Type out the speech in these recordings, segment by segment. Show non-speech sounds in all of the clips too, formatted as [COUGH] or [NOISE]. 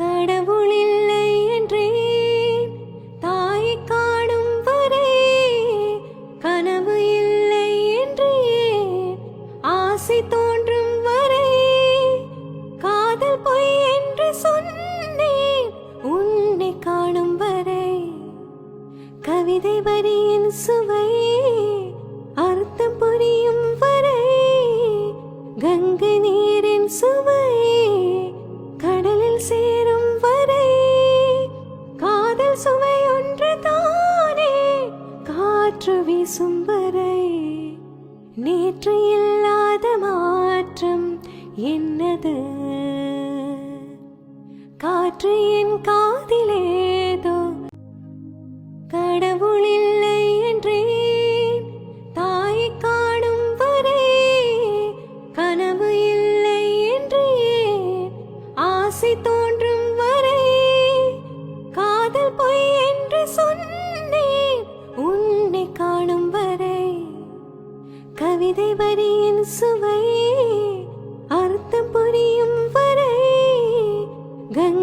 കടവുളില്ല வரை நேற்று இல்லாத மாற்றம் என்னது? காற்று என் காதிலேதோ கடவுளில்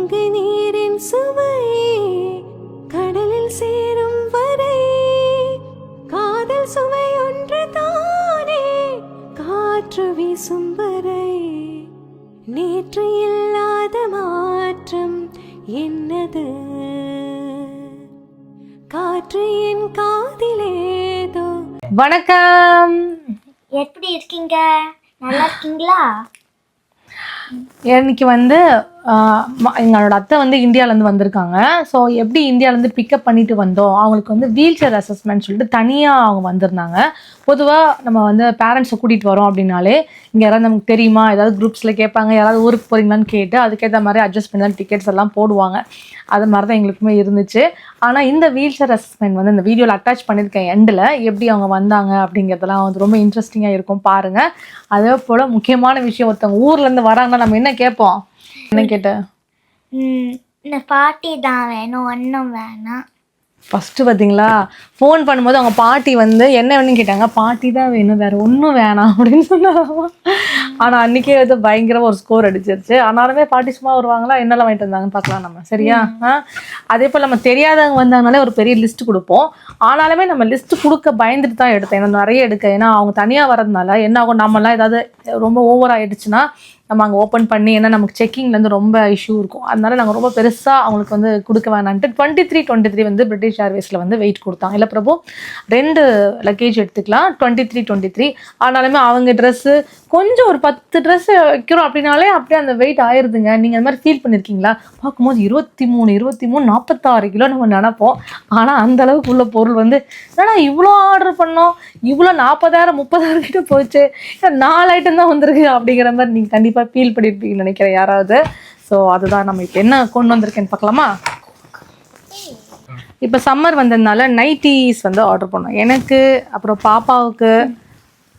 கங்கை நீரின் சுவை கடலில் சேரும் வரை. காதல் சுவை ஒன்று தானே காற்று வீசும் வரை. நேற்று இல்லாத மாற்றம் என்னது? காற்று என் காதிலேதோ வணக்கம். எப்படி இருக்கீங்க? நல்லா இருக்கீங்களா? இன்னைக்கு வந்து எங்களோட அத்தை வந்து இந்தியாவிலேருந்து வந்திருக்காங்க. ஸோ எப்படி இந்தியாவிலேருந்து பிக்கப் பண்ணிட்டு வந்தோம்? அவங்களுக்கு வந்து வீல் சேர் அசஸ்மெண்ட் சொல்லிட்டு தனியாக அவங்க வந்திருந்தாங்க. பொதுவாக நம்ம வந்து பேரண்ட்ஸை கூட்டிகிட்டு வரோம் அப்படின்னாலே இங்கே யாராவது நமக்கு தெரியுமா? ஏதாவது குரூப்ஸில் கேட்பாங்க. யாராவது ஊருக்கு போகிறீங்களான்னு கேட்டு அதுக்கேற்ற மாதிரி அட்ஜஸ்ட் பண்ணி தான் டிக்கெட்ஸ் எல்லாம் போடுவாங்க. அது மாதிரி தான் எங்களுக்குமே இருந்துச்சு. ஆனால் இந்த வீல் சேர் அசஸ்மெண்ட் வந்து இந்த வீடியோவில் அட்டாச் பண்ணியிருக்கேன் எண்டில் எப்படி அவங்க வந்தாங்க அப்படிங்கிறதெல்லாம் வந்து ரொம்ப இன்ட்ரெஸ்டிங்காக இருக்கும் பாருங்கள் அதே போல் முக்கியமான விஷயம் ஒருத்தவங்க ஊர்லேருந்து வராங்கன்னா நம்ம என்ன கேட்போம்? என்ன கேட்ட? ம், இந்த பாட்டி தான் வேணும் ஒன்றும் வேணாம். ஃபஸ்ட்டு பார்த்தீங்களா ஃபோன் பண்ணும்போது அவங்க பாட்டி வந்து என்ன வேணும்னு கேட்டாங்க. பாட்டி தான் வேணும் வேறு ஒன்றும் வேணாம் அப்படின்னு சொன்னாங்க. ஆனால் அன்றைக்கே வந்து பயங்கரமாக ஒரு ஸ்கோர் அடிச்சிருச்சு. ஆனாலுமே பாட்டி சும்மா வருவாங்களா? என்னெல்லாம் வாங்கிட்டு வந்தாங்கன்னு பார்க்கலாம் நம்ம. சரியா? அதே போல் நம்ம தெரியாதவங்க வந்தாங்கனாலே ஒரு பெரிய லிஸ்ட் கொடுப்போம். ஆனாலுமே நம்ம லிஸ்ட் கொடுக்க பயந்துட்டு தான் எடுத்தேன். ஏன்னா நிறைய எடுக்க. ஏன்னா அவங்க தனியாக வரதுனால என்ன ஆகும்? நம்மலாம் ஏதாவது ரொம்ப ஓவர் ஆயிடுச்சுன்னா நம்ம அங்கே ஓப்பன் பண்ணி ஏன்னா நமக்கு செக்கிங்லேருந்து ரொம்ப இஷ்யூ இருக்கும். அதனால நாங்கள் ரொம்ப பெருசாக அவங்களுக்கு வந்து கொடுக்க வேணான்ட்டு டுவெண்ட்டி த்ரீ டுவெண்ட்டி த்ரீ வந்து பிரிட்டிஷ் ஏர்வேஸில் வந்து வெயிட் கொடுத்தாங்க இல்லை பிரபு ரெண்டு லக்கேஜ் எடுத்துக்கலாம். டுவெண்ட்டி த்ரீ டுவெண்ட்டி த்ரீ ஆனாலுமே அவங்க ட்ரெஸ்ஸு கொஞ்சம் ஒரு பத்து ட்ரெஸ் வைக்கிறோம் அப்படின்னாலே அப்படியே அந்த வெயிட் ஆயிருதுங்க. நீங்கள் அந்த மாதிரி ஃபீல் பண்ணியிருக்கீங்களா பார்க்கும்போது இருபத்தி மூணு இருபத்தி மூணு நாற்பத்தாறு கிலோ நம்ம நினப்போம். ஆனால் அந்த அளவுக்கு உள்ள பொருள் வந்து என்னடா இவ்வளோ ஆர்டர் பண்ணோம்? இவ்வளோ நாற்பதாயிரம் முப்பதாயிரம் கிட்ட போச்சு. நாலு ஐட்டம் தான் வந்திருக்கு அப்படிங்கிற மாதிரி நீங்கள் கண்டிப்பாக ஃபீல் பண்ணியிருப்பீங்கன்னு நினைக்கிறேன் யாராவது. ஸோ அதுதான் நம்ம இப்போ என்ன கொண்டு வந்திருக்கேன்னு பார்க்கலாமா? இப்போ சம்மர் வந்ததுனால நைட்டிஸ் வந்து ஆர்டர் பண்ணோம். எனக்கு அப்புறம் பாப்பாவுக்கு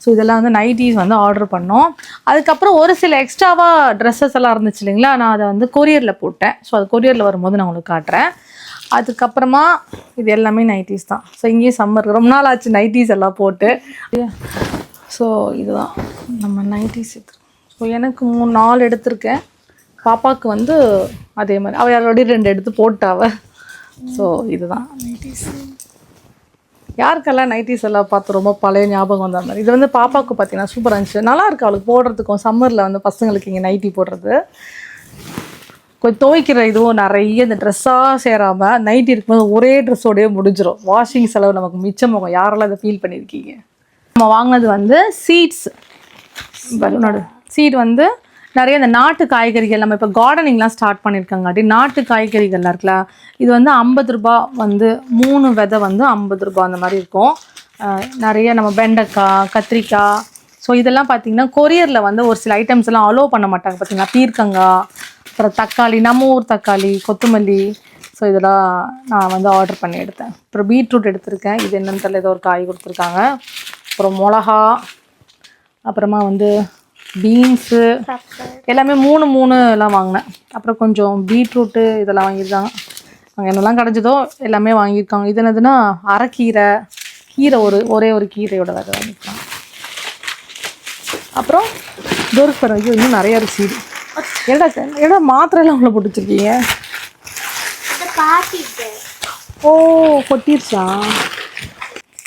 ஸோ இதெல்லாம் வந்து நைட்டிஸ் வந்து ஆர்டர் பண்ணோம். அதுக்கப்புறம் ஒரு சில எக்ஸ்ட்ராவாக ட்ரெஸ்ஸஸ் எல்லாம் இருந்துச்சு இல்லைங்களா? நான் அதை வந்து கொரியரில் போட்டேன். ஸோ அது கொரியரில் வரும்போது நான் உங்களுக்கு காட்டுறேன். அதுக்கப்புறமா இது எல்லாமே நைட்டிஸ் தான். ஸோ இங்கேயும் சம்மர் ரொம்ப நாள் ஆச்சு நைட்டிஸ் எல்லாம் போட்டு. ஸோ இதுதான். நம்ம நைட்டிஸ் ஸோ எனக்கு மூணு நாலு எடுத்திருக்கேன். பாப்பாவுக்கு வந்து அதே மாதிரி. அவள் யாரோடய ரெண்டு எடுத்து போட்டாவ ஸோ இதுதான். நைட்டிஸ் யாருக்கெல்லாம் நைட்டிஸ் எல்லாம் பார்த்து ரொம்ப பழைய ஞாபகம் வந்த மாதிரி? இது வந்து பாப்பாவுக்கு பார்த்தீங்கன்னா சூப்பராக இருந்துச்சு. நல்லா இருக்கு அவளுக்கு போடுறதுக்கும். சம்மரில் வந்து பசங்களுக்கு இங்கே நைட்டி போடுறது. கொஞ்சம் துவைக்கிற இதுவும் நிறைய. இந்த ட்ரெஸ்ஸாக சேராமல் நைட்டி இருக்கும்போது ஒரே ட்ரெஸ்ஸோடயே முடிஞ்சிடும் வாஷிங் செலவு நமக்கு மிச்சமாகும் யாரெல்லாம் இதை ஃபீல் பண்ணியிருக்கீங்க? நம்ம வாங்கினது வந்து சீட்ஸ் சீட் வந்து நிறைய இந்த நாட்டு காய்கறிகள் நம்ம இப்போ கார்டனிங்லாம் ஸ்டார்ட் பண்ணியிருக்காங்காட்டி நாட்டு காய்கறிகள்லாம் இருக்குல்ல இது வந்து ஐம்பது ரூபா வந்து மூணு விதை வந்து ஐம்பது ரூபா அந்த மாதிரி இருக்கும். நிறைய நம்ம வெண்டைக்காய் கத்திரிக்காய் ஸோ இதெல்லாம் பார்த்தீங்கன்னா கொரியரில் வந்து ஒரு சில ஐட்டம்ஸ் எல்லாம் அலோவ் பண்ண மாட்டாங்க பார்த்தீங்கன்னா பீர்க்கங்காய் அப்புறம் தக்காளி நம்ம ஊர் தக்காளி கொத்தமல்லி ஸோ இதெல்லாம் நான் வந்து ஆர்டர் பண்ணி எடுத்தேன். அப்புறம் பீட்ரூட் எடுத்திருக்கேன். இது என்னன்னு தெரியல ஏதோ ஒரு காய் கொடுத்துருக்காங்க. அப்புறம் மிளகா அப்புறமா வந்து பீன்ஸு எல்லாமே மூணு மூணு எல்லாம் வாங்கினேன். அப்புறம் கொஞ்சம் பீட்ரூட்டு இதெல்லாம் வாங்கியிருக்காங்க. அங்கே என்னெல்லாம் கிடச்சதோ எல்லாமே வாங்கியிருக்காங்க. இது என்னதுன்னா அரைக்கீரை கீரை ஒரு ஒரே ஒரு கீரையோட வகை வாங்கியிருக்காங்க. அப்புறம் தோருக்கு ஐயோ இன்னும் நிறைய இருக்கு சீடு ஏடா ஏடா மாத்திரைலாம் உள்ள போட்டு வச்சிருக்கீங்க ஓ கொட்டிருச்சா?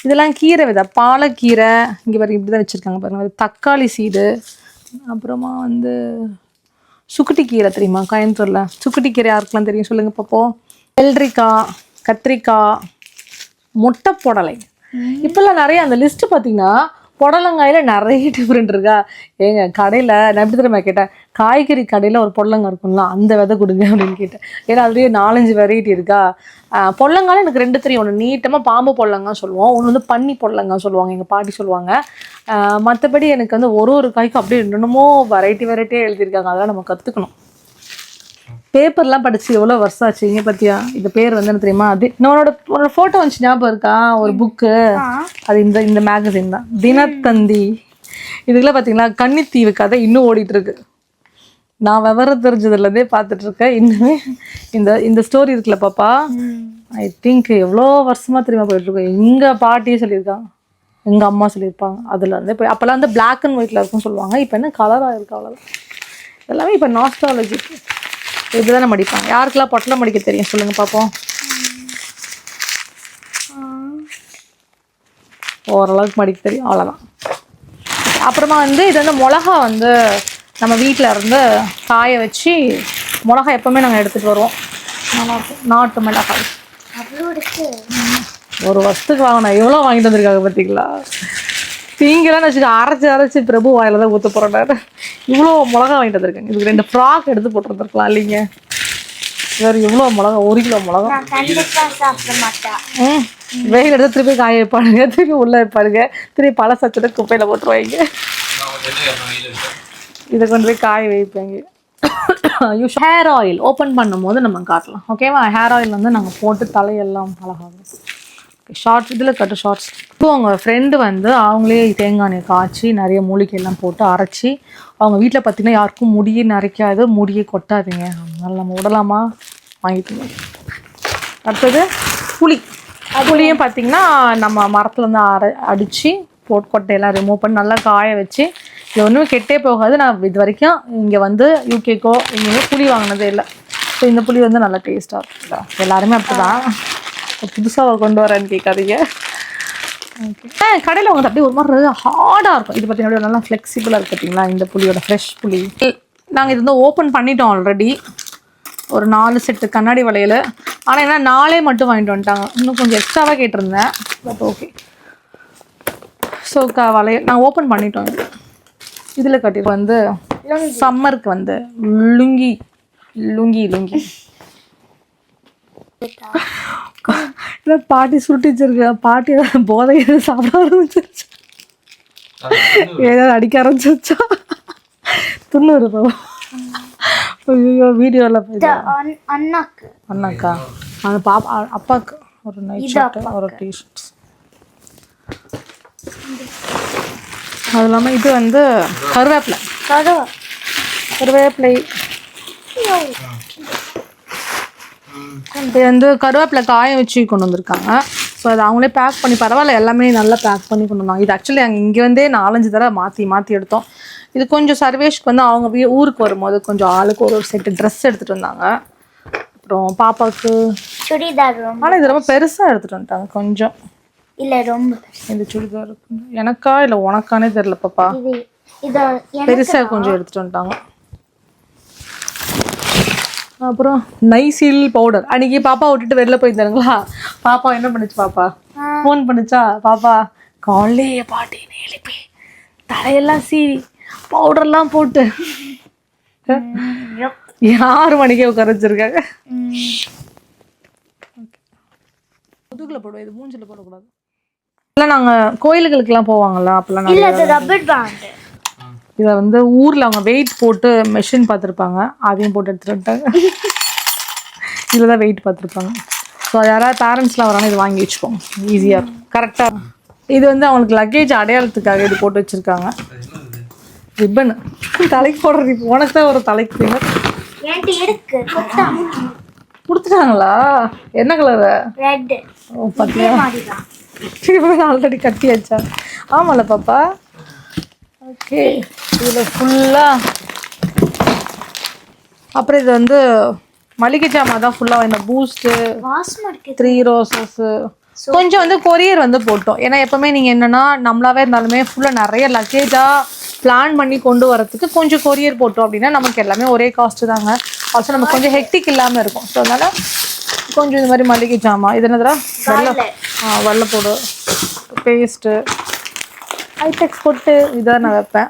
இதெல்லாம் கீரை விதை பாலக்கீரை. இங்கே பாருங்க இப்படி தான் வச்சுருக்காங்க பாருங்க. அது தக்காளி சீடு அப்புறமா வந்து சுக்குட்டி கீரை தெரியுமா? கோயம்புத்தூரில். சுக்குட்டி கீரை யாருக்கெல்லாம் தெரியும் சொல்லுங்கள் பார்ப்போம் வெள்ளரிக்காய் கத்திரிக்காய் முட்டை புடலை. இப்போல்லாம் நிறைய அந்த லிஸ்ட்டு பார்த்தீங்கன்னா புடலங்காயில் நிறைய டிஃப்ரெண்ட் இருக்கா? ஏங்க கடையில் நான் எப்படி தெரியுமா கேட்டேன்? காய்கறி கடையில் ஒரு பொடலங்காய் இருக்கும்ல அந்த விதை கொடுங்க அப்படின்னு கேட்டேன். ஏன்னா அதுலேயே நாலஞ்சு வெரைட்டி இருக்கா? ஆஹ் எனக்கு ரெண்டு தெரியும். ஒன்று நீட்டமாக பாம்பு பொடலங்காய் சொல்லுவோம். ஒன்று வந்து பன்னி பொடலங்காய் சொல்லுவாங்க எங்கள் பாட்டி சொல்லுவாங்க. மற்றபடி எனக்கு வந்து ஒரு ஒரு காய்க்கும் அப்படியே என்னென்னமோ வெரைட்டி வெரைட்டியாக எழுதியிருக்காங்க. அதெல்லாம் நம்ம கற்றுக்கணும் பேப்பர்லாம் படிச்சு எவ்வளோ வருஷம் ஆச்சு? இங்கே பார்த்தியா இந்த பேர் வந்து என்ன தெரியுமா? அது உன்னோட உன்னோட ஃபோட்டோ வந்துச்சு ஞாபகம் இருக்கா? ஒரு புக்கு அது இந்த இந்த மேகசின் தான். தினத்தந்தி. இதுக்குள்ள பார்த்தீங்களா கன்னித்தீவு கதை இன்னும் ஓடிட்டு இருக்கு நான் விவரம் தெரிஞ்சதுலேருந்தே பார்த்துட்டு இருக்கேன் இன்னுமே இந்த இந்த ஸ்டோரி இருக்குல்ல பாப்பா? ஐ திங்க் எவ்வளோ வருஷமா தெரியுமா போயிட்டு இருக்கோம் எங்கள் பாட்டியே சொல்லியிருக்காங்க எங்கள் அம்மா சொல்லியிருப்பாங்க. அதில் இருந்தே போய் அப்போல்லாம் வந்து பிளாக் அண்ட் ஒயிட்டில் இருக்கும்னு சொல்லுவாங்க. இப்போ என்ன கலராக இருக்கு அவ்வளோதான் எல்லாமே இப்போ நாஸ்டாலஜி இப்படிதானே மடிப்பாங்க. யாருக்கெல்லாம் பொட்டலம் மடிக்க தெரியும் சொல்லுங்க பார்ப்போம் ஓரளவுக்கு மடிக்க தெரியும். அவ்வளோதான் அப்புறமா வந்து இது வந்து மிளகா வந்து நம்ம வீட்டில் இருந்து காய வச்சு மிளகா எப்போவுமே நாங்கள் எடுத்துகிட்டு வருவோம். நல்லாயிருக்கும் நாட்டு மிளகாய். ஒரு வருஷத்துக்கு வாங்கினேன் எவ்வளோ வாங்கிட்டு வந்திருக்காங்க பார்த்தீங்களா தீங்கெல்லாம் வச்சுக்க அரைச்சி அரைச்சி பிரபு வாயில தான் ஊற்ற போகிறேன் இவ்வளோ மிளகா வாங்கிட்டு வந்திருக்கேன். இதுக்கு ரெண்டு ஃப்ராக் எடுத்து போட்டுருந்துருக்கலாம் இல்லைங்க. வேறு எவ்வளோ மிளகா ஒரு கிலோ மிளகா. ம். வெயில் எடுத்து திருப்பி காய வைப்பானுங்க திருப்பி உள்ளே வைப்பாருங்க திருப்பி பழ சச்சத்தை குப்பையில் போட்டுருவாங்க. இதை கொண்டு போய் காய வைப்பாங்க. ஹேர் ஆயில் ஓப்பன் பண்ணும்போது நம்ம காட்டலாம். ஓகேவா ஹேர் ஆயில் வந்து நாங்கள் போட்டு தலையெல்லாம் அழகாகும் ஷார்ட்ஸ் இதில் கட்டு ஷார்ட்ஸ் இப்போ அவங்க ஃப்ரெண்டு வந்து அவங்களே தேங்காய் எண்ணெய் காய்ச்சி நிறைய மூலிகையெல்லாம் போட்டு அரைச்சி அவங்க வீட்டில் பார்த்தீங்கன்னா யாருக்கும் முடியே நரைக்காது முடியே கொட்டாதீங்க. அதனால் நம்ம விடலாமா வாங்கிட்டு அடுத்தது புளி. புளியும் பார்த்தீங்கன்னா நம்ம மரத்துலேருந்து அரை அடித்து போட்டு கொட்டையெல்லாம் ரிமூவ் பண்ணி நல்லா காய வச்சு இது ஒன்றும் கெட்டே போகாது. நான் இது வரைக்கும் இங்கே வந்து யூகேக்கோ இங்கே புளி வாங்கினதே இல்லை. ஸோ இந்த புளி வந்து நல்லா டேஸ்ட்டாக இருக்கும் எல்லாருமே அப்படி தான் புதுசாக கொண்டு வரேன்னு கேட்காதீங்க. ஓகே. கடையில் வாங்குறது அப்படியே ஒரு மாதிரி ஹார்டாக இருக்கும். இது பார்த்தீங்கன்னா நல்லா ஃப்ளெக்சிபிளாக இருக்கு பார்த்தீங்களா இந்த புளியோட ஃப்ரெஷ் புளி. நாங்கள் இது வந்து ஓப்பன் பண்ணிட்டோம் ஆல்ரெடி ஒரு நாலு செட்டு கண்ணாடி வளையல். ஆனால் என்ன நாளே மட்டும் வாங்கிட்டு வந்துட்டாங்க. இன்னும் கொஞ்சம் எக்ஸ்ட்ராவாக கேட்டிருந்தேன். பட் ஓகே ஸோ க வளையல் நான் ஓப்பன் பண்ணிட்டோம் இதில் கட்டி வந்து சம்மருக்கு வந்து லுங்கி லுங்கி லுங்கி. இல்லை பாட்டி சுருட்டி வச்சிருக்க பாட்டி ஏதாவது போதை எதுவும் சாப்பிட ஆரம்பிச்சிருச்சு. ஏதாவது அடிக்க ஆரம்பிச்சிருச்சா? துண்ணூறு ரூபா ஐயோ வீடியோவில் அண்ணாக்கு. அண்ணாக்கா? அந்த பாப்பா அப்பாவுக்கு ஒரு நைட் ஷர்ட் ஒரு டிஷர்ட்ஸ் அது இல்லாமல் இது வந்து கருவேப்பிலை. கருவா. கருவேப்பிலை. இது வந்து கருவேப்பிலை காய வச்சு கொண்டு வந்திருக்காங்க. ஸோ அதை அவங்களே பேக் பண்ணி பரவாயில்ல எல்லாமே நல்லா பேக் பண்ணி கொண்டு வந்தாங்க. இது ஆக்சுவலி அங்கே இங்கே வந்தே நாலஞ்சு தடவை மாற்றி மாற்றி எடுத்தோம். இது கொஞ்சம் சர்வேஷ்க்கு வந்து அவங்க வீ ஊருக்கு வரும்போது கொஞ்சம் ஆளுக்கு ஒரு ஒரு செட்டு ட்ரெஸ் எடுத்துகிட்டு வந்தாங்க. அப்புறம் பாப்பாவுக்கு சுடிதார் ஆனால் இது ரொம்ப பெருசாக எடுத்துகிட்டு வந்துட்டாங்க கொஞ்சம். இல்ல ரொம்ப இந்த சுடிதார் எனக்கா இல்லை உனக்கானே தெரில பாப்பா? பெருசாக கொஞ்சம் எடுத்துட்டு வந்துட்டாங்க. அப்புறம் நைசில் பவுடர் அன்னைக்கு பாப்பா விட்டுட்டு வெளில போயிருந்தாருங்களா பாப்பா என்ன பண்ணுச்சு பாப்பா? ஃபோன் பண்ணுச்சா? பாப்பா காலையே பாட்டின்னு எழுப்பி. தலையெல்லாம் சீவி. பவுடர்லாம் போட்டு. ஆறு மணிக்கே உட்கார வச்சிருக்காங்க. முதுகுல போடுவோம். இது மூஞ்சில போடக்கூடாது. இல்லை நாங்கள் கோயிலுகளுக்கெல்லாம் போவாங்கல்ல அப்போல்லாம் இல்ல இதை வந்து ஊரில் அவங்க வெயிட் போட்டு மெஷின் பார்த்துருப்பாங்க அதையும் போட்டு எடுத்துட்டு வந்துட்டாங்க. இதில் தான் வெயிட் பார்த்துருப்பாங்க ஸோ யாராவது பேரண்ட்ஸ்லாம் வராங்க இது வாங்கி வச்சுக்கோங்க. ஈஸியாக கரெக்டாக இது வந்து அவங்களுக்கு லக்கேஜ் அடையாளத்துக்காக இது போட்டு வச்சுருக்காங்க. ரிப்பன் தலைக்கு போடுற ரிப்பன் உனக்கு தான் ஒரு தலைக்கு கொடுத்துட்டாங்களா? என்ன கலரு ஓ பார்த்தியா ஆல்ரெடி [LAUGHS] கட்டியாச்சா? ஆமாம்ல பாப்பா. ஓகே இதில் ஃபுல்லாக அப்புறம் இது வந்து மளிகை ஜாமான் தான் ஃபுல்லாக இந்த பூஸ்ட்டு த்ரீ ரோசஸ் கொஞ்சம் வந்து கொரியர் வந்து போட்டோம். ஏன்னா எப்பவுமே நீங்கள் என்னன்னா நம்மளாவே இருந்தாலுமே ஃபுல்லாக நிறைய லக்கேஜாக பிளான் பண்ணி கொண்டு வரதுக்கு கொஞ்சம் கொரியர் போட்டோம் அப்படின்னா நமக்கு எல்லாமே ஒரே காஸ்ட்டு தாங்க. ஆல்சோ நமக்கு கொஞ்சம் ஹெக்டிக் இல்லாமல் இருக்கும். ஸோ அதனால கொஞ்சம் இந்த மாதிரி மளிகை ஜாமான். இது என்னதுடா? வெள்ளை வெள்ளைப்பூடு பேஸ்ட்டு ஐடெக்ஸ் போட்டு இதான் நான் வைப்பேன்.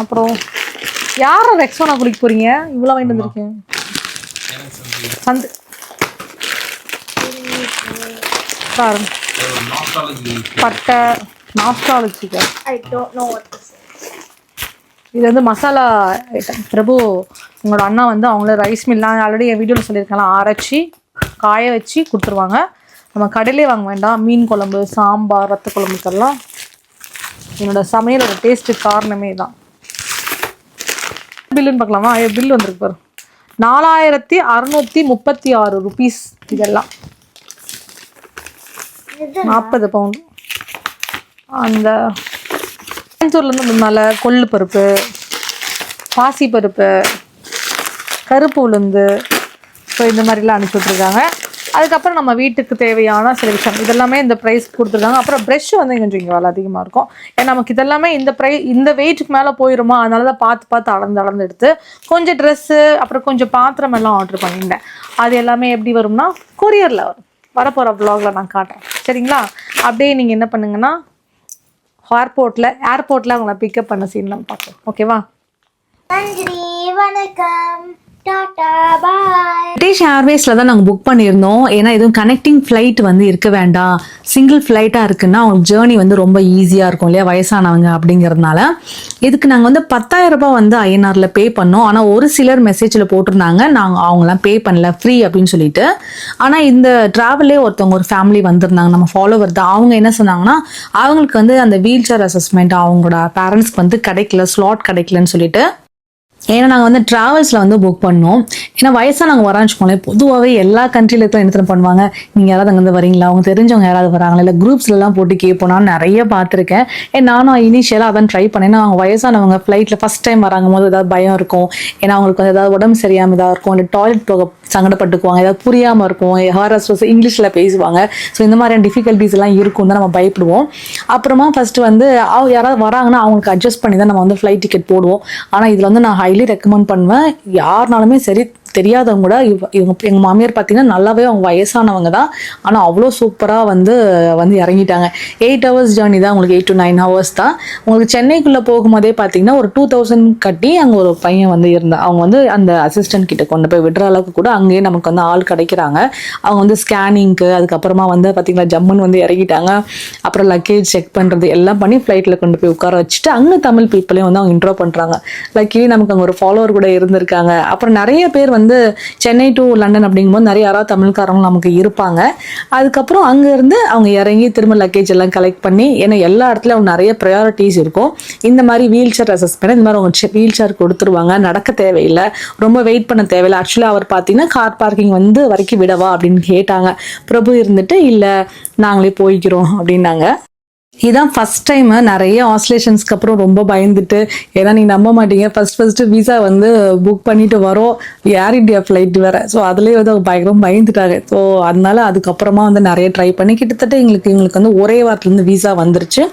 அப்புறம் யாரை ரெக்ஸோனா குடிக்க போறீங்க? இவ்வளோ வாங்கிட்டு வந்திருக்கேன் சந்து. பாருங்க. பட்டை நாஸ்டாலஜிக்கு I don't know what this இது வந்து மசாலா ஐட்டம் பிரபு உங்களோட அண்ணா வந்து அவங்கள ரைஸ் மில்லாம் ஆல்ரெடி என் வீடியோவில் சொல்லியிருக்கலாம் அரைச்சி காய வச்சு கொடுத்துருவாங்க. நம்ம கடையிலே வாங்க வேண்டாம். மீன் குழம்பு சாம்பார் ரத்த குழம்புக்கெல்லாம் என்னோட சமையலோட டேஸ்ட்டு காரணமே தான் பில்லுன்னு பார்க்கலாமா? ஐயோ பில் வந்திருக்கு பாரு. நாலாயிரத்தி அறநூற்றி முப்பத்தி ஆறு ருபீஸ் இதெல்லாம். இது நாற்பது பவுண்டு அந்த கோயம்புத்தூர்லேருந்து முன்னால் கொள்ளு பருப்பு பாசி பருப்பு கருப்பு உளுந்து ஸோ இந்த மாதிரிலாம் அனுப்பி விட்ருக்காங்க அதுக்கப்புறம் நம்ம வீட்டுக்கு தேவையான சில விஷயம். இதெல்லாமே இந்த ப்ரைஸ் கொடுத்துருக்காங்க. அப்புறம் ப்ரெஷ் வந்து கொஞ்சம் இங்கே வேலை அதிகமாக இருக்கும். ஏன்னா நமக்கு இதெல்லாமே இந்த ப்ரை இந்த வெயிட்டுக்கு மேலே போயிருமா? அதனால தான் பார்த்து பார்த்து அளந்து அளந்து எடுத்து கொஞ்சம் ட்ரெஸ்ஸு அப்புறம் கொஞ்சம் பாத்திரம் எல்லாம் ஆர்டர் பண்ணியிருந்தேன். அது எல்லாமே எப்படி வரும்னா கொரியரில் வரும். வரப்போகிற வ்ளாகில் நான் காட்டுறேன். சரிங்களா? அப்படியே நீங்கள் என்ன பண்ணுங்கன்னா ஏர்போர்ட்டில் ஏர்போர்ட்டில் அவங்கள பிக்கப் பண்ண சீன்லாம் பார்ப்போம். ஓகேவா நன்றி. வணக்கம். டாடா பாய். பிரிட்டிஷ் ஏர்வேஸில் தான் நாங்கள் புக் பண்ணியிருந்தோம். ஏன்னா எதுவும் கனெக்டிங் ஃப்ளைட் வந்து இருக்க வேண்டாம். சிங்கிள் ஃப்ளைட்டாக இருக்குன்னா அவங்களுக்கு ஜேர்னி வந்து ரொம்ப ஈஸியாக இருக்கும் இல்லையா? வயசானவங்க அப்படிங்கிறதுனால. இதுக்கு நாங்கள் வந்து 10000 ரூபாய் வந்து ஐஎன்ஆரில் பே பண்ணோம். ஆனால் ஒரு சிலர் மெசேஜில் போட்டிருந்தாங்க. நாங்கள் அவங்களாம் பே பண்ணல. ஃப்ரீ அப்படின்னு சொல்லிட்டு. ஆனால் இந்த ட்ராவலே ஒருத்தவங்க ஒரு ஃபேமிலி வந்திருந்தாங்க. நம்ம ஃபாலோவர் தான். அவங்க என்ன சொன்னாங்கன்னா அவங்களுக்கு வந்து அந்த வீல் சேர் அசஸ்மெண்ட் அவங்களோட பேரண்ட்ஸ்க்கு வந்து கிடைக்கல ஸ்லாட் கிடைக்கலன்னு சொல்லிட்டு ஏன்னா நாங்கள் வந்து ட்ராவல்ஸில் வந்து புக் பண்ணோம். ஏன்னா வயசானவங்க வரான்னு வச்சுக்கோங்களேன். பொதுவாகவே எல்லா கண்ட்ரில இருக்க என்ன பண்ணுவாங்க? நீங்கள் யாராவது அங்கேருந்து வரீங்களா அவங்க தெரிஞ்சவங்க யாராவது வராங்களா இல்லை குரூப்ஸ்லலாம் போட்டு கேட்போம் நான் நிறைய பார்த்துருக்கேன். ஏன் நானும் இனிஷியலாக அதான் ட்ரை பண்ணேன். அவங்க வயசானவங்க ஃப்ளைட்டில் ஃபஸ்ட் டைம் வராங்க போது ஏதாவது பயம் இருக்கும். ஏன்னா அவங்களுக்கு வந்து ஏதாவது உடம்பு சரியாமல் இதாக இருக்கும். இல்லை டாய்லெட் போக சங்கடப்பட்டுக்குவாங்க. ஏதாவது புரியாமல் இருக்கும். ஹாரஸ் இங்கிலீஷில் பேசுவாங்க. ஸோ இந்த மாதிரியான டிஃபிகல்ட்டிஸ் எல்லாம் இருக்கும் தான் நம்ம பயப்படுவோம். அப்புறமா ஃபஸ்ட்டு வந்து யாராவது வராங்கன்னா அவங்களுக்கு அட்ஜஸ்ட் பண்ணி தான் நம்ம வந்து ஃப்ளைட் டிக்கெட் போடுவோம். ஆனால் இதில் வந்து நான் ஹைலி ரெக்கமெண்ட் பண்ணுவேன். யாருனாலுமே சரி தெரியாதவங்க கூட இவ- இவங்க எங்கள் மாமியார் பார்த்தீங்கன்னா நல்லாவே அவங்க வயசானவங்க தான். ஆனால் அவ்வளோ சூப்பராக வந்து வந்து இறங்கிட்டாங்க. எயிட் ஹவர்ஸ் ஜேர்னி தான் உங்களுக்கு எயிட் டு நைன் ஹவர்ஸ் தான். உங்களுக்கு சென்னைக்குள்ளே போகும்போதே பார்த்தீங்கன்னா ஒரு டூ தௌசண்ட் கட்டி அங்கே ஒரு பையன் வந்து இருந்தான். அவங்க வந்து அந்த அசிஸ்டன்ட் கிட்ட கொண்டு போய் விடுற அளவுக்கு கூட அங்கேயே நமக்கு வந்து ஆள் கிடைக்கிறாங்க. அவங்க வந்து ஸ்கேனிங்க்கு அதுக்கப்புறமா வந்து பார்த்தீங்கன்னா ஜம்முன்னு வந்து இறங்கிட்டாங்க. அப்புறம் லக்கேஜ் செக் பண்ணுறது எல்லாம் பண்ணி ஃப்ளைட்டில் கொண்டு போய் உட்கார வச்சுட்டு அங்கே தமிழ் பீப்புளையும் வந்து அவங்க இன்ட்ரோ பண்ணுறாங்க லக்கி நமக்கு அங்கே ஒரு ஃபாலோவர் கூட இருந்திருக்காங்க. அப்புறம் நிறைய பேர் வந்து சென்னை டு லண்டன் அப்படிங்கும்போது நிறைய யாராவது தமிழ்காரங்க நமக்கு இருப்பாங்க. அதுக்கப்புறம் அங்கேருந்து அவங்க இறங்கி திரும்ப லக்கேஜ் எல்லாம் கலெக்ட் பண்ணி ஏன்னா எல்லா இடத்துலையும் அவங்க நிறைய ப்ரையாரிட்டிஸ் இருக்கும். இந்த மாதிரி வீல் சேர் அசஸ்மெண்ட் இந்த மாதிரி அவங்க வீல் சேர் கொடுத்துருவாங்க. நடக்க தேவையில்லை. ரொம்ப வெயிட் பண்ண தேவையில்லை. ஆக்சுவலாக அவர் பார்த்தீங்கன்னா கார் பார்க்கிங் வந்து வரைக்கும் விடவா அப்படின்னு கேட்டாங்க. பிரபு இருந்துட்டு இல்லை நாங்களே போய்க்கிறோம் அப்படின்னாங்க. இதான் ஃபர்ஸ்ட் டைம் நிறைய ஆஸ்லேஷன்ஸ்க்கு அப்புறம் ரொம்ப பயந்துட்டு ஏன்னா நீ நம்ப மாட்டீங்க. ஃபர்ஸ்ட் ஃபர்ஸ்ட் விசா வந்து புக் பண்ணிட்டு வரோம். ஏர் இண்டியா ஃப்ளைட் வேற. ஸோ அதுலேயே வந்து பயங்கரம் பயந்துட்டாங்க. ஸோ அதனால அதுக்கப்புறமா வந்து நிறைய ட்ரை பண்ணி கிட்டத்தட்ட எங்களுக்கு எங்களுக்கு வந்து ஒரே வாரத்துலேருந்து விசா வந்துருச்சு.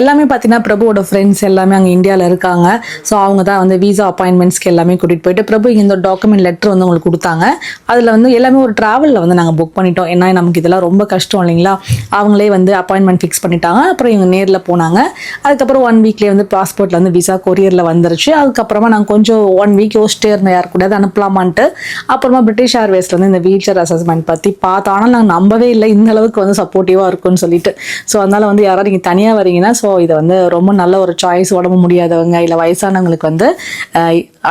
எல்லாமே பார்த்தீங்கன்னா பிரபுவோட ஃப்ரெண்ட்ஸ் எல்லாமே அங்கே இந்தியாவில் இருக்காங்க. ஸோ அவங்க தான் வந்து விசா அப்பாயின்மெண்ட்ஸ்க்கு எல்லாமே கூட்டிகிட்டு போயிட்டு பிரபு இந்த டாக்குமெண்ட் லெட்டர் வந்து உங்களுக்கு கொடுத்தாங்க. அதில் வந்து எல்லாமே ஒரு ட்ராவலில் வந்து நாங்கள் புக் பண்ணிட்டோம். ஏன்னா நமக்கு இதெல்லாம் ரொம்ப கஷ்டம் இல்லைங்களா? அவங்களே வந்து அப்பாயின்மெண்ட் ஃபிக்ஸ் பண்ணிட்டாங்க. அப்புறம் இவங்க நேரில் போனாங்க. அதுக்கப்புறம் ஒன் வீக்லேயே வந்து பாஸ்போர்ட்டில் வந்து விசா கொரியரில் வந்துருச்சு. அதுக்கப்புறமா நாங்கள் கொஞ்சம் ஒன் வீக் யோசிச்சிட்டே இருந்தோம் யார் கூட அனுப்பலாமான்ட்டு அப்புறமா பிரிட்டிஷ் ஏர்வேஸில் வந்து இந்த வீல் சேர் அசஸ்மெண்ட் பற்றி பார்த்தோம். ஆனால் நாங்கள் நம்பவே இல்லை. இந்த அளவுக்கு வந்து சப்போர்ட்டிவாக இருக்கும்னு சொல்லிட்டு. ஸோ அதனால வந்து யாராவது நீங்கள் தனியாக வரீங்கன்னா ஸோ இதை வந்து ரொம்ப நல்ல ஒரு சாய்ஸ் உடம்பு முடியாதவங்க இல்லை வயசானவங்களுக்கு வந்து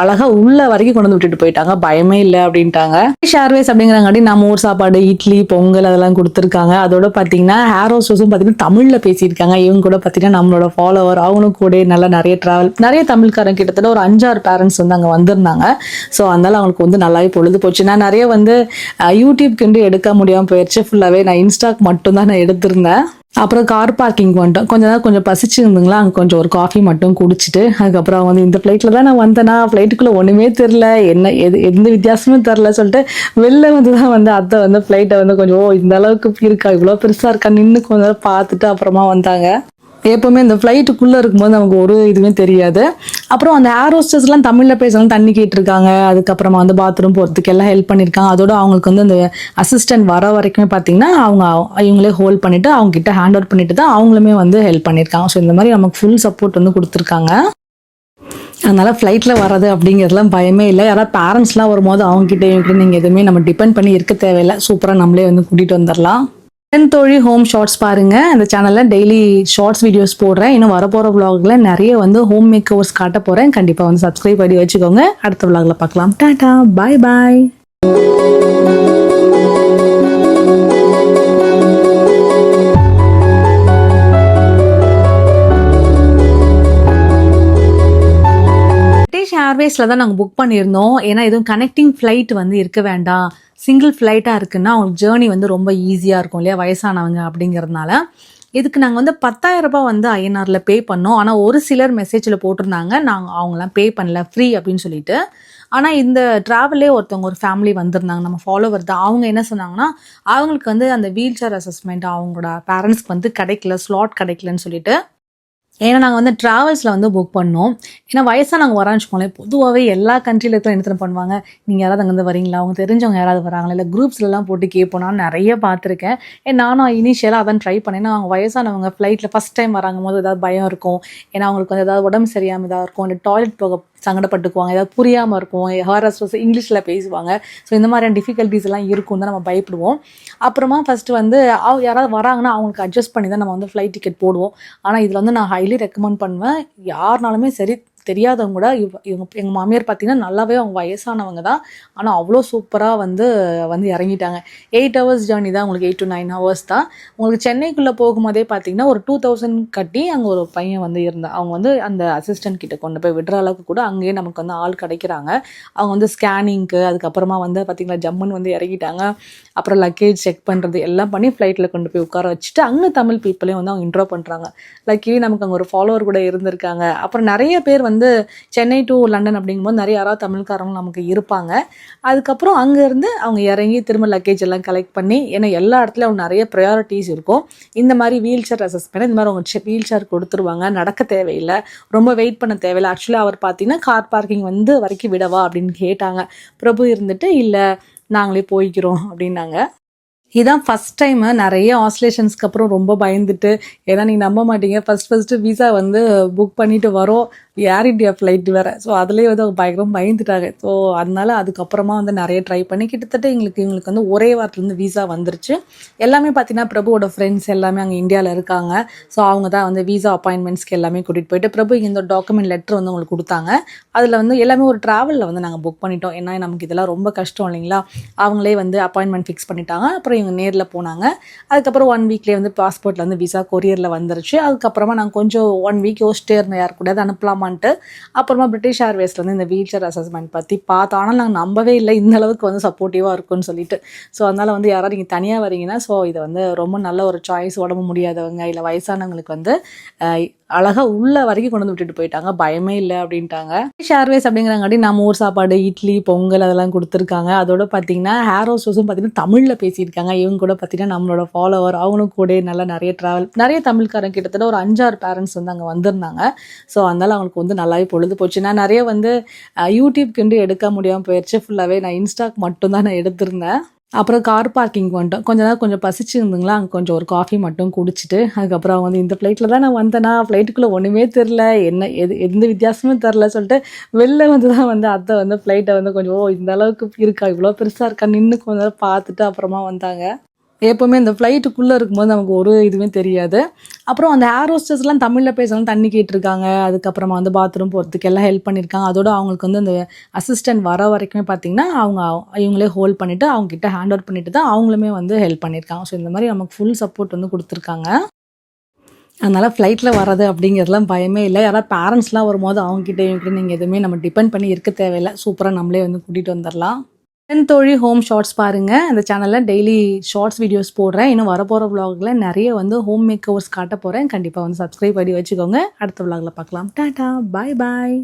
அழகாக அழகா உள்ள வரைக்கும் கொண்டு வந்து விட்டுட்டு போயிட்டாங்க. பயமே இல்லை அப்படின்ட்டாங்க. பிரிட்டிஷ் ஏர்வேஸ் அப்படிங்கிறங்காட்டி நம்ம ஊர் சாப்பாடு இட்லி பொங்கல் அதெல்லாம் கொடுத்துருக்காங்க. அதோட பார்த்தீங்கன்னா ஹேர் ஹோஸ்டஸும் பார்த்தீங்கன்னா தமிழில் பேசியிருக்காங்க. இவங்க கூட பார்த்தீங்கன்னா நம்மளோட ஃபாலோவர் அவங்களும் கூட நல்லா நிறைய ட்ராவல் நிறைய தமிழ்காரன் கிட்டத்தட்ட ஒரு அஞ்சாறு பேரண்ட்ஸ் வந்து அங்கே வந்திருந்தாங்க. ஸோ அதனால அவங்களுக்கு வந்து நல்லாவே பொழுது போச்சு. நான் நிறைய வந்து அஹ், யூடியூப்க்கு எடுக்க முடியாமல் போயிடுச்சு ஃபுல்லாகவே நான் இன்ஸ்டாக் மட்டும்தான் நான் எடுத்திருந்தேன். அப்புறம் கார் பார்க்கிங் வந்துட்டோம். கொஞ்ச நேரம் கொஞ்சம் பசிச்சு இருந்துங்களா அங்கே கொஞ்சம் ஒரு காஃபி மட்டும் குடிச்சிட்டு அதுக்கப்புறம் வந்து இந்த ஃப்ளைட்டில் தான் நான் வந்தேன்னா ஃப்ளைட்டுக்குள்ளே ஒன்றுமே தெரில என்ன எது எந்த வித்தியாசமும் தெரில சொல்லிட்டு வெளில வந்து தான் வந்து அத்தை வந்து ஃப்ளைட்டை வந்து கொஞ்சம் ஓ இந்த அளவுக்கு இருக்கா? இவ்வளோ பெருசாக இருக்கா? நின்று கொஞ்ச நேரம் பார்த்துட்டு அப்புறமா வந்தாங்க. எப்போவுமே இந்த ஃப்ளைட்டுக்குள்ளே இருக்கும்போது நமக்கு ஒரு இதுவுமே தெரியாது. அப்புறம் அந்த ஏர் ஹோஸ்டர்ஸ்லாம் தமிழில் பேசலாம் தண்ணி கேட்டிருக்காங்க. அதுக்கப்புறமா வந்து பாத்ரூம் போகிறதுக்கு எல்லாம் ஹெல்ப் பண்ணியிருக்காங்க. அதோட அவங்களுக்கு வந்து அந்த அசிஸ்டன்ட் வர வரைக்குமே பார்த்தீங்கன்னா அவங்க இவங்களே ஹோல்ட் பண்ணிவிட்டு அவங்க கிட்ட ஹேண்ட் அவுட் பண்ணிட்டு தான் அவங்களுமே வந்து ஹெல்ப் பண்ணியிருக்காங்க. ஸோ இந்த மாதிரி நமக்கு ஃபுல் சப்போர்ட் வந்து கொடுத்துருக்காங்க. அதனால ஃப்ளைட்டில் வர்றது அப்படிங்கிறதுலாம் பயமே இல்லை. யாராவது பேரண்ட்ஸ்லாம் வரும்போது அவங்ககிட்ட இவங்ககிட்ட நீங்கள் எதுவுமே நம்ம டிபெண்ட் பண்ணி இருக்க தேவையில்லை. சூப்பராக நம்மளே வந்து கூட்டிகிட்டு வந்துடலாம். தென் தோழி ஹோம் ஷார்ட்ஸ் பாருங்க. அந்த சேனல்ல டெய்லி ஷார்ட்ஸ் வீடியோஸ் போடுறேன். இன்னும் வரப்போற vlogல நிறைய வந்து ஹோம் மேக்கர்ஸ் காட்ட போறேன். கண்டிப்பா வந்து சப்ஸ்கிரைப் பண்ணி வச்சுக்கோங்க. அடுத்த vlogல பார்க்கலாம். டாடா. பாய் பாய் ஏர்வேஸில் தான் நாங்கள் புக் பண்ணியிருந்தோம். ஏன்னா எதுவும் கனெக்டிங் ஃப்ளைட் வந்து இருக்க வேண்டாம். சிங்கிள் ஃப்ளைட்டாக இருக்குன்னா அவங்களுக்கு ஜேர்னி வந்து ரொம்ப ஈஸியாக இருக்கும் இல்லையா? வயசானவங்க அப்படிங்கிறதுனால. இதுக்கு நாங்கள் வந்து 10000 ரூபாய் வந்து ஐஎன்ஆரில் பே பண்ணோம். ஆனால் ஒரு சிலர் மெசேஜில் போட்டிருந்தாங்க. நாங்கள் அவங்களாம் பே பண்ணல. ஃப்ரீ அப்படின்னு சொல்லிட்டு. ஆனால் இந்த ட்ராவலே ஒருத்தவங்க ஒரு ஃபேமிலி வந்திருந்தாங்க. நம்ம ஃபாலோவர் தான். அவங்க என்ன சொன்னாங்கன்னா அவங்களுக்கு வந்து அந்த வீல் சேர் அசஸ்மெண்ட் அவங்களோட பேரண்ட்ஸ்க்கு வந்து கிடைக்கல. ஸ்லாட் கிடைக்கலன்னு சொல்லிட்டு ஏன்னா நாங்கள் வந்து ட்ராவல்ஸில் வந்து புக் பண்ணோம். ஏன்னா வயசானவங்க வரான்னு வச்சுக்கோங்களேன் பொதுவாகவே எல்லா கண்ட்ரியில் இருக்கிற என்ன பண்ணுவாங்க? நீங்கள் யாராவது அங்கேருந்து வரீங்களா அவங்க தெரிஞ்சவங்க யாராவது வராங்களா? இல்லை குரூப்ஸ்லலாம் போட்டு கேட்போம். நான் நிறைய பார்த்துருக்கேன். ஏன் நானும் இனிஷியலாக அதான் ட்ரை பண்ணேன். அவங்க வயசானவங்க ஃப்ளைட்டில் ஃபஸ்ட் டைம் வராங்க போது ஏதாவது பயம் இருக்கும். ஏன்னா அவங்களுக்கு வந்து ஏதாவது உடம்பு சரியாமல் இதாக இருக்கும். இல்லை டாய்லெட் போக சங்கடப்பட்டுக்குவாங்க. ஏதாவது புரியாமல் இருக்கும். ஹாரஸ் இங்கிலீஷில் பேசுவாங்க. ஸோ இந்த மாதிரியான டிஃபிகல்ட்டிஸ் எல்லாம் இருக்கும் தான் நம்ம பயப்படுவோம். அப்புறமா ஃபஸ்ட்டு வந்து யாராவது வராங்கன்னா அவங்களுக்கு அட்ஜஸ்ட் பண்ணி தான் நம்ம வந்து ஃப்ளைட் டிக்கெட் போடுவோம். ஆனால் இதில் வந்து நான் ஹைலி ரெக்கமெண்ட் பண்ணுவேன். யாருனாலுமே சரி தெரியாதவங்க கூட இவ இவங்க எங்கள் மாமியார் பார்த்தீங்கன்னா நல்லாவே அவங்க வயசானவங்க தான். ஆனால் அவ்வளோ சூப்பராக வந்து வந்து இறங்கிட்டாங்க. எயிட் ஹவர்ஸ் ஜேர்னி தான் உங்களுக்கு எயிட் டு நைன் ஹவர்ஸ் தான். உங்களுக்கு சென்னைக்குள்ளே போகும்போதே பார்த்தீங்கன்னா ஒரு டூ தௌசண்ட் கட்டி அங்கே ஒரு பையன் வந்து இருந்தான் அவங்க வந்து அந்த அசிஸ்டன்ட் கிட்ட கொண்டு போய் விடுற அளவுக்கு கூட அங்கேயே நமக்கு வந்து ஆள் கிடைக்கிறாங்க. அவங்க வந்து ஸ்கேனிங்க்கு அதுக்கப்புறமா வந்து பார்த்திங்களா ஜம்முன்னு வந்து இறங்கிட்டாங்க. அப்புறம் லக்கேஜ் செக் பண்ணுறது எல்லாம் பண்ணி ஃப்ளைட்டில் கொண்டு போய் உட்கார வச்சுட்டு அங்கே தமிழ் பீப்புளையும் வந்து அவங்க இன்ட்ரோ பண்ணுறாங்க லக்கிலி நமக்கு அங்கே ஒரு ஃபாலோவர் கூட இருந்திருக்காங்க. அப்புறம் நிறைய பேர் வந்து வந்து சென்னை டு லண்டன் அப்படிங்கும்போது நிறைய யாராவது தமிழ்காரங்க நமக்கு இருப்பாங்க. அதுக்கப்புறம் அங்கேருந்து அவங்க இறங்கி திரும்ப லக்கேஜ் எல்லாம் கலெக்ட் பண்ணி ஏன்னா எல்லா இடத்துலையும் அவங்க நிறைய ப்ரையாரிட்டிஸ் இருக்கும். இந்த மாதிரி வீல் சேர் அசஸ் பண்ணி இந்த மாதிரி அவங்க வீல் சேர் கொடுத்துருவாங்க. நடக்க தேவையில்லை. ரொம்ப வெயிட் பண்ண தேவையில்லை. ஆக்சுவலாக அவர் பார்த்தீங்கன்னா கார் பார்க்கிங் வந்து வரைக்கும் விடவா அப்படின்னு கேட்டாங்க. பிரபு இருந்துட்டு இல்லை நாங்களே போய்க்கிறோம் அப்படின்னாங்க. இதுதான் ஃபஸ்ட் டைமு நிறைய ஆஸ்லேஷன்ஸ்க்கு அப்புறம் ரொம்ப பயந்துட்டு ஏன்னா நீங்கள் நம்ப மாட்டீங்க. ஃபஸ்ட் ஃபஸ்ட்டு விசா வந்து புக் பண்ணிட்டு வரோம். ஏர் இண்டியா ஃப்ளைட் வேறு. ஸோ அதுலேயே வந்து அவங்க பயங்கரம் பயந்துட்டாங்க. ஸோ அதனால அதுக்கப்புறமா வந்து நிறைய ட்ரை பண்ணி கிட்டத்தட்ட எங்களுக்கு எங்களுக்கு வந்து ஒரே வாரத்துலேருந்து விசா வந்துருச்சு. எல்லாமே பார்த்தீங்கன்னா பிரபுவோட ஃப்ரெண்ட்ஸ் எல்லாமே அங்கே இந்தியாவில் இருக்காங்க. ஸோ அவங்க தான் வந்து வீசா அப்பாயின்மெண்ட்ஸ்க்கு எல்லாமே கூட்டிகிட்டு போயிட்டு பிரபு இந்த டாக்குமெண்ட் லெட்டர் வந்து உங்களுக்கு கொடுத்தாங்க. அதில் வந்து எல்லாமே ஒரு ட்ராவலில் வந்து நாங்கள் புக் பண்ணிட்டோம். ஏன்னா நமக்கு இதெல்லாம் ரொம்ப கஷ்டம் இல்லைங்களா? அவங்களே வந்து அப்பாயின்மெண்ட் ஃபிக்ஸ் பண்ணிட்டாங்க. அப்புறம் இவங்க நேரில் போனாங்க. அதுக்கப்புறம் ஒன் வீக்லேயே வந்து பாஸ்போர்ட்டில் வந்து விசா கொரியரில் வந்துருச்சு. அதுக்கப்புறமா நாங்கள் கொஞ்சம் ஒன் வீக் யோசிச்சிட்டே இருந்தோம். யார் கூட அனுப்பலாமான்ட்டு அப்புறமா பிரிட்டிஷ் ஏர்வேஸ்லேருந்து இந்த வீல் சேர் அசஸ்மெண்ட் பற்றி பார்த்தோம். ஆனால் நாங்கள் நம்பவே இல்லை இந்த அளவுக்கு வந்து சப்போர்ட்டிவாக இருக்கும்னு சொல்லிட்டு. ஸோ அதனால் வந்து யாராவது நீங்கள் தனியாக வரீங்கன்னா ஸோ இது வந்து ரொம்ப நல்ல ஒரு சாய்ஸ் உடம்பு முடியாதவங்க இல்லை வயசானவங்களுக்கு வந்து அழகாக அழகா உள்ள வரைக்கும் கொண்டு வந்து விட்டுட்டு போயிட்டாங்க. பயமே இல்லை அப்படின்ட்டாங்க. ஷேர்வேஸ் அப்படிங்கிறங்காட்டி நம்ம ஊர் சாப்பாடு இட்லி பொங்கல் அதெல்லாம் கொடுத்துருக்காங்க. அதோட பார்த்தீங்கன்னா ஹேர் ஹோஸ்டஸும் பார்த்தீங்கன்னா தமிழில் பேசியிருக்காங்க. இவங்க கூட பார்த்தீங்கன்னா நம்மளோட ஃபாலோவர் அவங்களும் கூட நல்லா நிறைய ட்ராவல் நிறைய தமிழ்காரங்க கிட்டத்தட்ட ஒரு அஞ்சாறு பேரண்ட்ஸ் வந்து அங்கே வந்திருந்தாங்க. ஸோ அதனால அவங்களுக்கு வந்து நல்லாவே பொழுது போச்சு. நான் நிறைய வந்து யூடியூப் யூடியூப்க்கு எடுக்க முடியாமல் போயிடுச்சு ஃபுல்லாகவே நான் இன்ஸ்டாக் மட்டும்தான் நான் எடுத்திருந்தேன். அப்புறம் கார் பார்க்கிங் வந்துட்டோம். கொஞ்ச நேரம் கொஞ்சம் பசிச்சு இருந்துங்களா அங்கே கொஞ்சம் ஒரு காஃபி மட்டும் குடிச்சிட்டு அதுக்கப்புறம் அவங்க வந்து இந்த ஃப்ளைட்டில் தான் நான் வந்தேனா? ஃப்ளைட்டுக்குள்ளே ஒன்றுமே தெரில என்ன எது எந்த வித்தியாசமும் தெரில சொல்லிட்டு வெளில வந்து தான் வந்து அத்தை வந்து ஃப்ளைட்டை வந்து கொஞ்சம் ஓ இந்த அளவுக்கு இருக்கா? இவ்வளோ பெருசாக இருக்கா? நின்று கொஞ்ச நேரம் பார்த்துட்டு அப்புறமா வந்தாங்க. எப்போவுமே இந்த ஃப்ளைட்டுக்குள்ளே இருக்கும்போது நமக்கு ஒரு இதுவுமே தெரியாது. அப்புறம் அந்த ஏர் ஹோஸ்டர்ஸ்லாம் தமிழில் பேசலாம் தண்ணி கேட்டிருக்காங்க. அதுக்கப்புறமா வந்து பாத்ரூம் போகிறதுக்கு எல்லாம் ஹெல்ப் பண்ணியிருக்காங்க அதோட அவங்களுக்கு வந்து அந்த அசிஸ்டன்ட் வர வரைக்குமே பார்த்தீங்கன்னா அவங்க இவங்களே ஹோல்ட் பண்ணிவிட்டு அவங்ககிட்ட ஹேண்ட் அவுட் பண்ணிட்டு தான் அவங்களுமே வந்து ஹெல்ப் பண்ணியிருக்காங்க ஸோ இந்த மாதிரி நமக்கு ஃபுல் சப்போர்ட் வந்து கொடுத்துருக்காங்க. அதனால் ஃப்ளைட்டில் வர்றது அப்படிங்கிறதுலாம் பயமே இல்லை. யாராவது பேரண்ட்ஸ்லாம் வரும்போது அவங்ககிட்ட இவங்ககிட்ட நீங்கள் எதுவுமே நம்ம டிபெண்ட் பண்ணி இருக்க தேவையில்லை. சூப்பராக நம்மளே வந்து கூட்டிகிட்டு வந்துடலாம். தென் தோழி ஹோம் ஷார்ட்ஸ் பாருங்க. அந்த சேனலில் டெய்லி ஷார்ட்ஸ் வீடியோஸ் போடுறேன். இன்னும் வரப்போகிற vlogல நிறைய வந்து ஹோம் மேக் ஓவர்ஸ் காட்ட போகிறேன் கண்டிப்பாக வந்து சப்ஸ்கிரைப் பண்ணி வச்சுக்கோங்க. அடுத்த vlogல பார்க்கலாம். டாடா. பாய் பாய்.